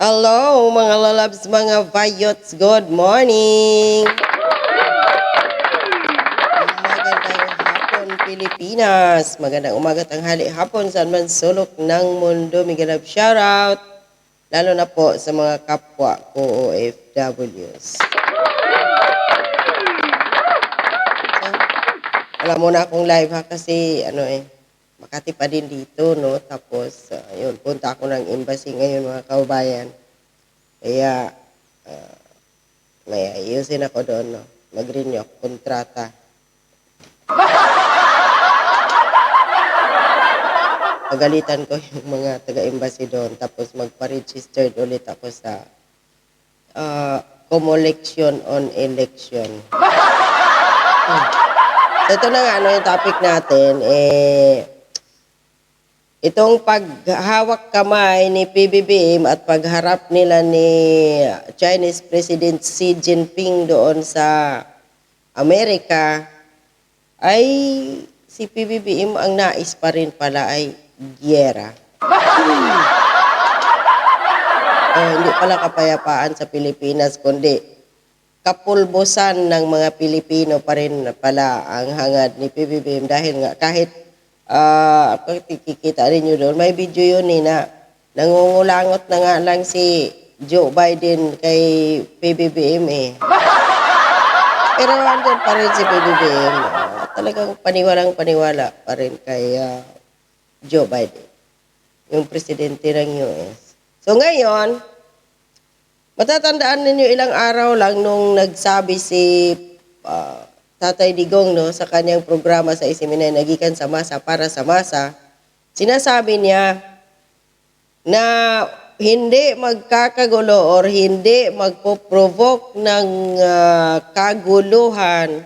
Hello, mga lalabs, mga vayots. Good morning! Magandang hapon, Pilipinas. Magandang umaga, tanghali, hapon, saan man sulok ng mundo. Migalab shoutout. Lalo na po sa mga kapwa ko OFWs. So, wala muna akong live ha kasi ano eh, Makati pa din dito, no? Tapos, uh, yun, punta ako ng embassy ngayon, mga kaubayan. Kaya, uh, may ayusin ako doon, no? Mag-renew kontrata. Pagalitan ko yung mga taga-embassy doon. Tapos magpa-registered ulit ako sa uh, Comolection on Election. Hmm. Ito na nga, ano yung topic natin, eh, Itong paghawak kamay ni PBBM at pagharap nila ni Chinese President Xi Jinping doon sa Amerika ay si PBBM ang nais pa rin pala ay gyera. oh, hindi pala kapayapaan sa Pilipinas kundi kapulbosan ng mga Pilipino pa rin pala ang hangad ni PBBM dahil nga kahit ah uh, kikita rin nyo doon, may video yun eh na nangungulangot na nga lang si Joe Biden kay PBBM eh. Pero andun pa rin si PBBM. Uh, talagang paniwalang paniwala pa rin kay uh, Joe Biden, yung presidente ng US. So ngayon, matatandaan ninyo ilang araw lang nung nagsabi si uh, Tatay Digong no, sa kanyang programa sa Isiminay Nagikan sa Masa para sa Masa, sinasabi niya na hindi magkakagulo or hindi magpo-provoke ng uh, kaguluhan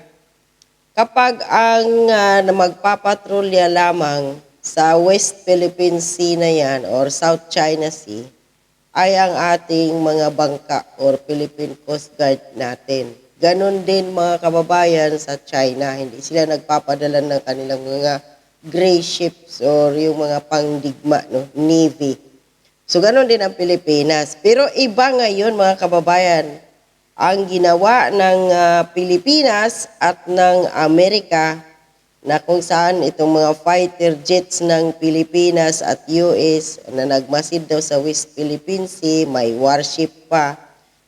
kapag ang uh, magpapatrolya lamang sa West Philippine Sea na yan or South China Sea ay ang ating mga bangka or Philippine Coast Guard natin. Ganon din mga kababayan sa China, hindi sila nagpapadala ng kanilang mga gray ships or yung mga pangdigma, no? Navy. So ganon din ang Pilipinas. Pero iba ngayon mga kababayan, ang ginawa ng uh, Pilipinas at ng Amerika na kung saan itong mga fighter jets ng Pilipinas at US na nagmasid daw sa West Philippine Sea, may warship pa,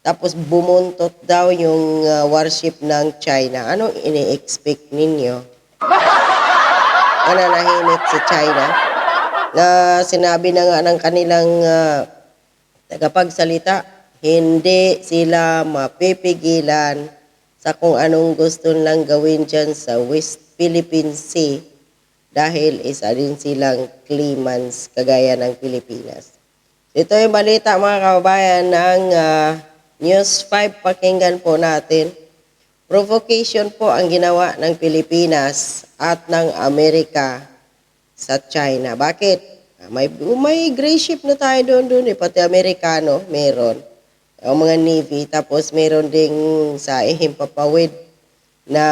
tapos bumuntot daw yung uh, warship ng China. Anong ini-expect ninyo? Mananahimik si China? Na sinabi na nga ng kanilang uh, tagapagsalita, hindi sila mapipigilan sa kung anong gusto lang gawin dyan sa West Philippine Sea dahil isa din silang claimants kagaya ng Pilipinas. Ito yung balita mga kababayan ng uh, News 5, pakinggan po natin. Provocation po ang ginawa ng Pilipinas at ng Amerika sa China. Bakit? May, may gray ship na tayo doon doon eh. Pati Amerikano, meron. Ang mga Navy. Tapos meron ding sa Ihimpapawid na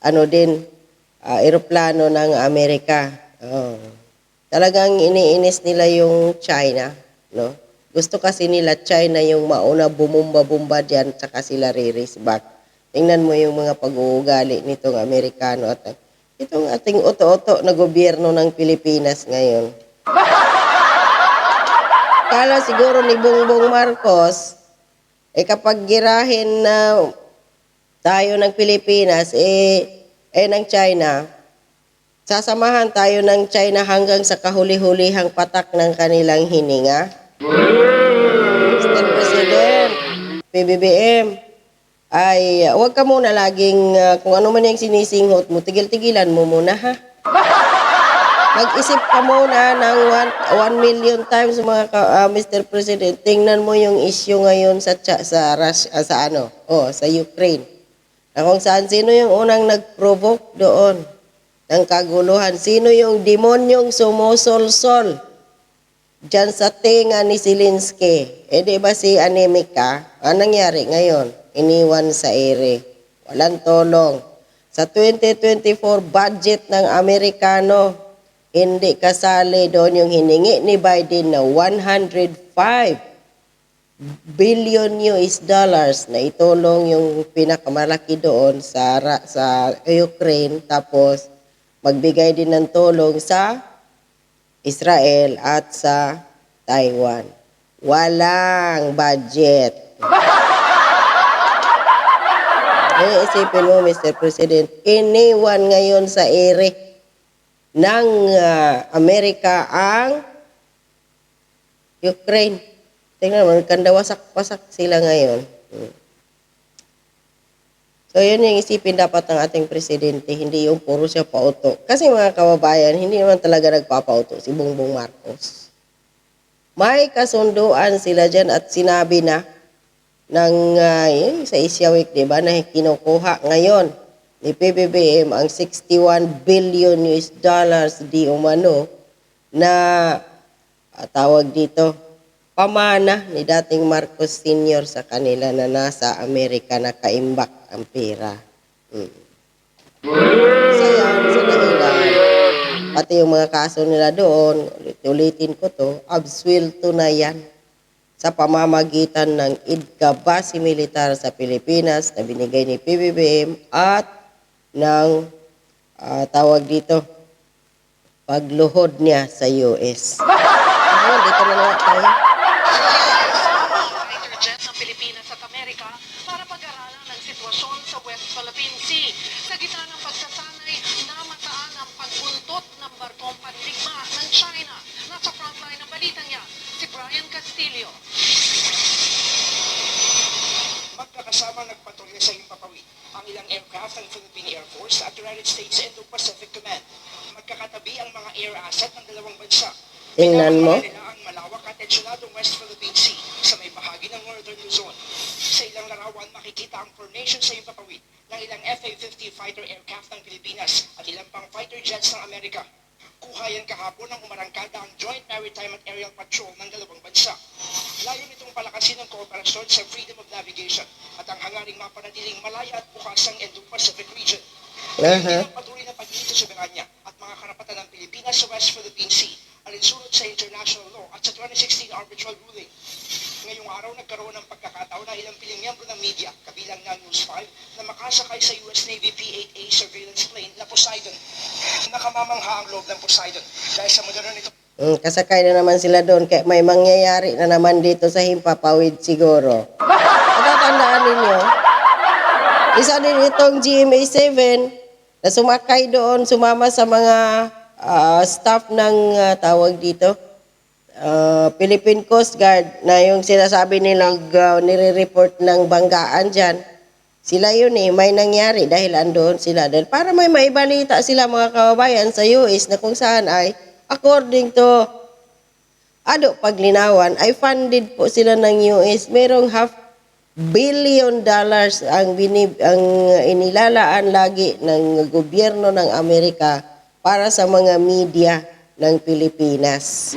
ano din, uh, aeroplano ng Amerika. Oh. Talagang iniinis nila yung China, no? Gusto kasi nila China yung mauna bumumba-bumba dyan, tsaka sila re-race back. Tingnan mo yung mga pag-uugali nitong Amerikano at itong ating oto-oto na gobyerno ng Pilipinas ngayon. Kala siguro ni Bongbong Marcos, eh kapag girahin na tayo ng Pilipinas, eh, eh ng China, sasamahan tayo ng China hanggang sa kahuli-hulihang patak ng kanilang hininga. Mr. President, PBBM, ay huwag ka muna laging, uh, kung ano man yung sinisinghot mo, tigil-tigilan mo muna ha. Mag-isip ka muna ng 1 million times mga ka, uh, Mr. President. Tingnan mo yung issue ngayon sa sa Russia, uh, sa ano, oh, sa Ukraine. Na kung saan sino yung unang nag-provoke doon ng kaguluhan, sino yung demonyong sumusolsol Diyan sa tinga ni Silinski. Eh di ba si Anemika, anong nangyari ngayon? Iniwan sa ere. Walang tulong. Sa 2024 budget ng Amerikano, hindi kasali doon yung hiningi ni Biden na 105 billion US dollars na itulong yung pinakamalaki doon sa sa Ukraine tapos magbigay din ng tulong sa Israel at sa Taiwan. Walang budget. Eh, isipin mo, Mr. President, iniwan ngayon sa ere ng ah, Amerika ang Ukraine. Tingnan mo, kanda wasak-wasak sila ngayon. Hmm. So, yun yung isipin dapat ng ating presidente, hindi yung puro siya pauto. Kasi mga kababayan, hindi naman talaga nagpapauto si Bongbong Marcos. May kasunduan sila dyan at sinabi na ng ah, yun, sa Asia Week, di ba, na kinukuha ngayon ni PBBM ang 61 billion US dollars di umano na ah, tawag dito, pamana ni dating Marcos Sr. sa kanila na nasa Amerika na kaimbak ang pera. Hmm. So yan, sa dahilan, pati yung mga kaso nila doon, ulit-ulitin ko to, absuelto na yan sa pamamagitan ng IDCA base militar sa Pilipinas na binigay ni PBBM at ng ah, tawag dito, pagluhod niya sa US. Ayun, dito na nga tayo. Ilang aircraft ng Philippine Air Force at United States Indo-Pacific Command. Magkakatabi ang mga air asset ng dalawang bansa. Tingnan mo. Nila ang malawak at tensyonadong West Philippine Sea sa may bahagi ng Northern Luzon. Sa ilang larawan, makikita ang formation sa Himpapawid ng ilang FA-50 fighter aircraft ng Pilipinas at ilang pang fighter jets ng Amerika. Kuha yan kahapon ng umarangkada ang Joint Maritime at Aerial Patrol ng dalawang bansa. Layo nitong palakasin ang kooperasyon sa freedom of navigation at ang hangaring mapanatiling malaya at bukas ang Indo-Pacific region. Ang patuloy na pagdito sa Soberanya at mga karapatan ng Pilipinas sa West Philippine Sea alinsunod sa international law at sa 2016 arbitral ruling. Ngayong araw nagkaroon ng pagkakataon na ilang piling miyembro ng media, kabilang ng News 5, na makasakay sa US Navy P-8A surveillance plane na Poseidon. Nakamamangha ang loob ng Poseidon dahil sa moderno nito Mm, kasakay na naman sila doon kaya may mangyayari na naman dito sa Himpapawid siguro. Natatandaan ninyo, isa din itong GMA-7 na sumakay doon, sumama sa mga ah, staff ng ah, tawag dito, ah, Philippine Coast Guard na yung sinasabi nilang uh, nire-report ng banggaan dyan. Sila yun eh, may nangyari dahil andoon sila. Dahil para may maibalita sila mga kababayan sa US na kung saan ay according to ano paglinawan ay funded po sila ng US. Merong half billion dollars ang binib ang inilalaan lagi ng gobyerno ng Amerika para sa mga media ng Pilipinas.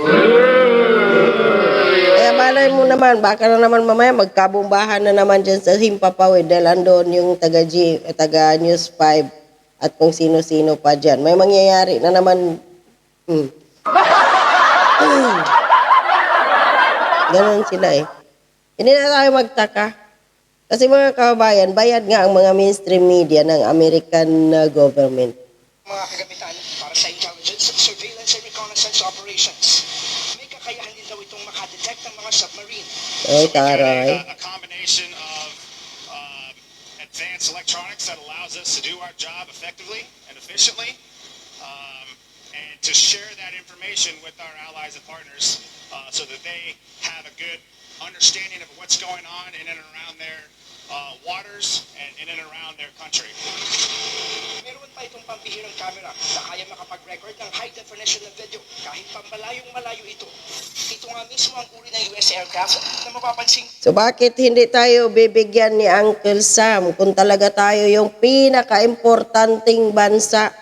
Kaya malay mo naman, baka na naman mamaya magkabumbahan na naman dyan sa Himpapawid dahil andun yung taga, G, eh, taga News 5 at kung sino-sino pa dyan. May mangyayari na naman. Hmm. Ganon sila eh. Hindi na tayo magtaka. Kasi mga kababayan, bayad nga ang mga mainstream media ng American uh, government. mga reconnaissance operations. May kakayahan din daw itong makadetect ng mga submarine. Ay, taray. a, a combination of um, advanced electronics that allows us to do our job effectively and efficiently, um, and to share that information with our allies and partners uh, so that they have a good understanding of what's going on in and around their uh, waters and in and around their country. Meron pa pambihirang camera na kaya makapag-record ng high definition na video kahit pambalayong malayo ito. Ito nga mismo ang uri ng US aircraft na mapapansin So bakit hindi tayo bibigyan ni Uncle Sam kung talaga tayo yung pinaka-importanting bansa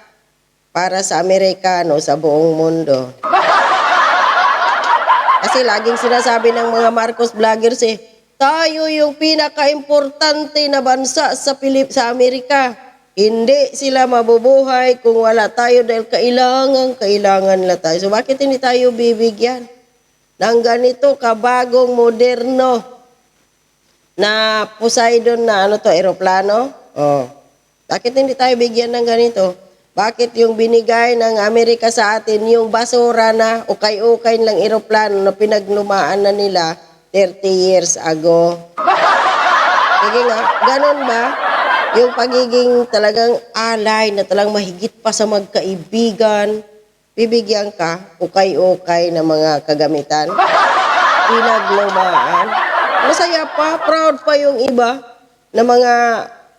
para sa Amerikano sa buong mundo? Kasi laging sinasabi ng mga Marcos vloggers eh, tayo yung pinaka-importante na bansa sa Pilip sa Amerika. Hindi sila mabubuhay kung wala tayo dahil kailangan, kailangan nila tayo. So bakit hindi tayo bibigyan? ng ganito kabagong moderno na Poseidon na ano to, eroplano. Oh. Bakit hindi tayo bigyan ng ganito? Bakit yung binigay ng Amerika sa atin, yung basura na ukay-ukay lang eroplano na pinaglumaan na nila 30 years ago? Sige nga, ganun ba? Yung pagiging talagang alay na talagang mahigit pa sa magkaibigan, bibigyan ka, ukay-ukay na mga kagamitan, pinaglumaan. Masaya pa, proud pa yung iba na mga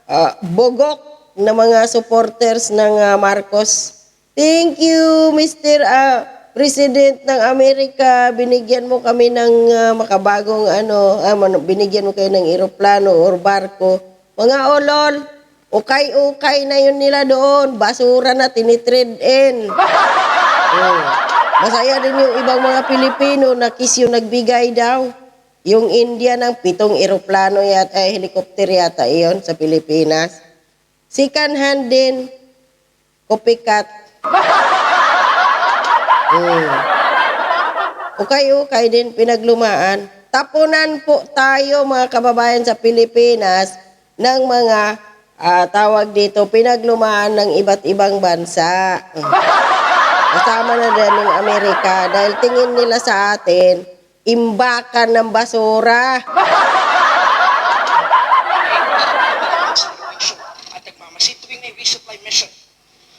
ah, bogok na mga supporters ng ah, Marcos. Thank you, Mr. ah, President ng Amerika. Binigyan mo kami ng ah, makabagong ano, man- binigyan mo kayo ng eroplano or barko. Mga olol, ukay-ukay na yun nila doon. Basura na tinitrade in. Oh. Masaya din yung ibang mga Pilipino na kiss yung nagbigay daw. Yung India ng pitong eroplano yata, eh, helicopter yata iyon sa Pilipinas. Second hand din, copycat. Hmm. Ukay-ukay din pinaglumaan. Tapunan po tayo mga kababayan sa Pilipinas ng mga ah, tawag dito pinaglumaan ng iba't ibang bansa. Kasama na din ng Amerika dahil tingin nila sa atin, imbakan ng basura.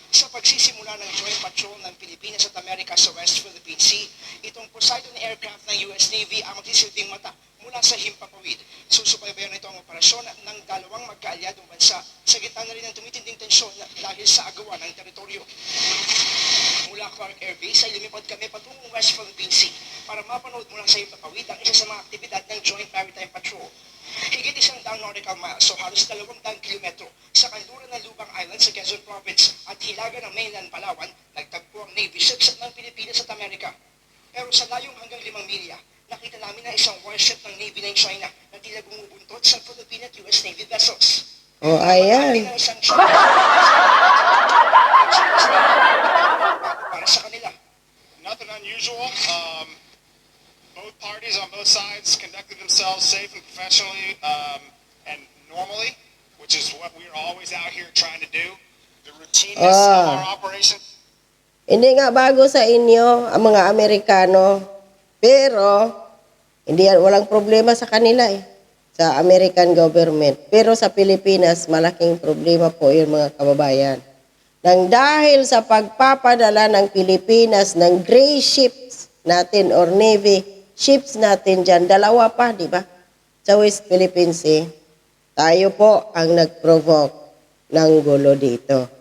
sa pagsisimula ng joint ng Pilipinas at Amerika sa West Philippine Sea, itong Poseidon aircraft ng US Navy ang magsisilbing mata mula sa Himpapawid. Susubaybayan nito ang operasyon ng dalawang magkaalyadong bansa sa gitna na rin ng tumitinding tensyon dahil sa agawan ng teritoryo. Mula Clark Air Base ay lumipad kami patungong West Philippine Sea para mapanood mula sa Himpapawid ang isa sa mga aktibidad ng Joint Maritime Patrol. Higit isang daang nautical miles, so halos dalawang daang kilometro sa kanluran ng Lubang Island sa Quezon Province at hilaga ng mainland Palawan, nagtagpo ang Navy ships ng Pilipinas at Amerika. Pero sa layong hanggang limang milya, nakita namin na isang warship ng Navy ng China na tila bumubuntot sa Philippine at US Navy vessels. O ayan. Isang para sa kanila. Nothing unusual. Um, both parties on both sides conducted themselves safe and professionally um, and normally, which is what we're always out here trying to do. The routineness of Ah. our operation. Hindi nga bago sa inyo ang mga Amerikano, pero hindi yan, walang problema sa kanila eh, sa American government. Pero sa Pilipinas, malaking problema po yung mga kababayan. Nang dahil sa pagpapadala ng Pilipinas ng gray ships natin or Navy ships natin dyan, dalawa pa, di ba? Sa West Philippine Sea, tayo po ang nag-provoke ng gulo dito.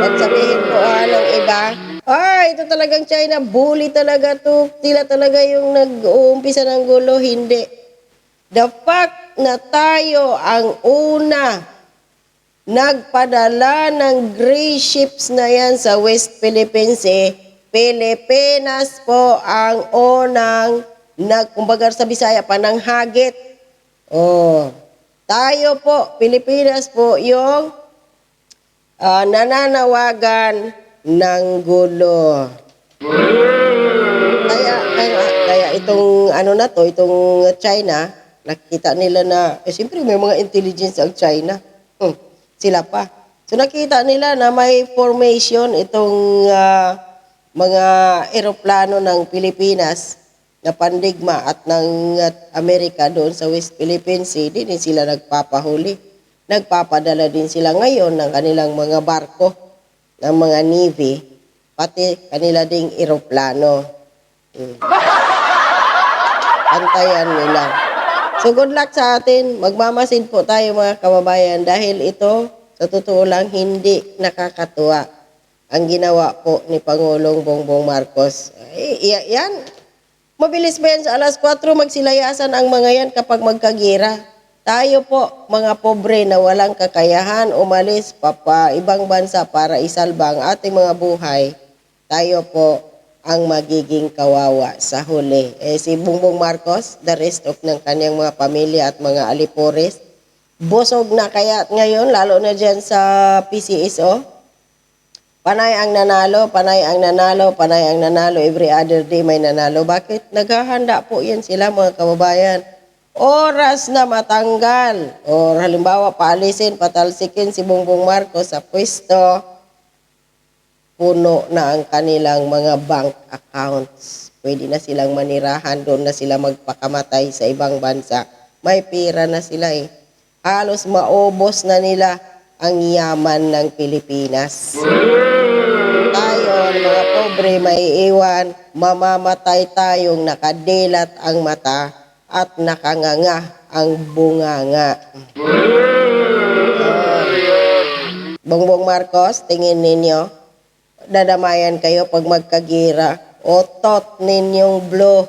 Pag sabihin po ah, ng iba, ay, ito talagang China, bully talaga to. Sila talaga yung nag-uumpisa ng gulo. Hindi. The fact na tayo ang una nagpadala ng gray ships na yan sa West Philippine Sea, Pilipinas po ang unang nag, kumbaga sa Bisaya pa, hagit. Oh, tayo po, Pilipinas po, yung ah, nananawagan ng gulo. Kaya, kaya, kaya itong ano na to, itong China, nakita nila na, eh siyempre may mga intelligence ang China. Hmm, sila pa. So nakita nila na may formation itong ah, mga eroplano ng Pilipinas na pandigma at ng Amerika doon sa West Philippine Sea, din sila nagpapahuli. Nagpapadala din sila ngayon ng kanilang mga barko, ng mga Navy, pati kanila ding eroplano. Hmm. Antayan nila. So good luck sa atin. Magmamasid po tayo mga kababayan dahil ito sa totoo lang hindi nakakatuwa ang ginawa po ni Pangulong Bongbong Marcos. Iya- yan. Mabilis ba yan sa alas 4 magsilayasan ang mga yan kapag magkagira? Tayo po, mga pobre na walang kakayahan, umalis pa pa ibang bansa para isalba ang ating mga buhay, tayo po ang magiging kawawa sa huli. Eh, si Bongbong Marcos, the rest of ng kanyang mga pamilya at mga alipores, busog na kaya ngayon, lalo na dyan sa PCSO, Panay ang nanalo, panay ang nanalo, panay ang nanalo. Every other day may nanalo. Bakit? Naghahanda po yan sila mga kababayan. Oras na matanggal o halimbawa paalisin, patalsikin si Bongbong Marcos sa pwesto, puno na ang kanilang mga bank accounts. Pwede na silang manirahan, doon na sila magpakamatay sa ibang bansa. May pera na sila eh. Halos maubos na nila ang yaman ng Pilipinas. Tayo, mga pobre, maiiwan, mamamatay tayong nakadilat ang mata at nakanganga ang bunganga. Bongbong Marcos, tingin ninyo, dadamayan kayo pag magkagira. Otot ninyong blue.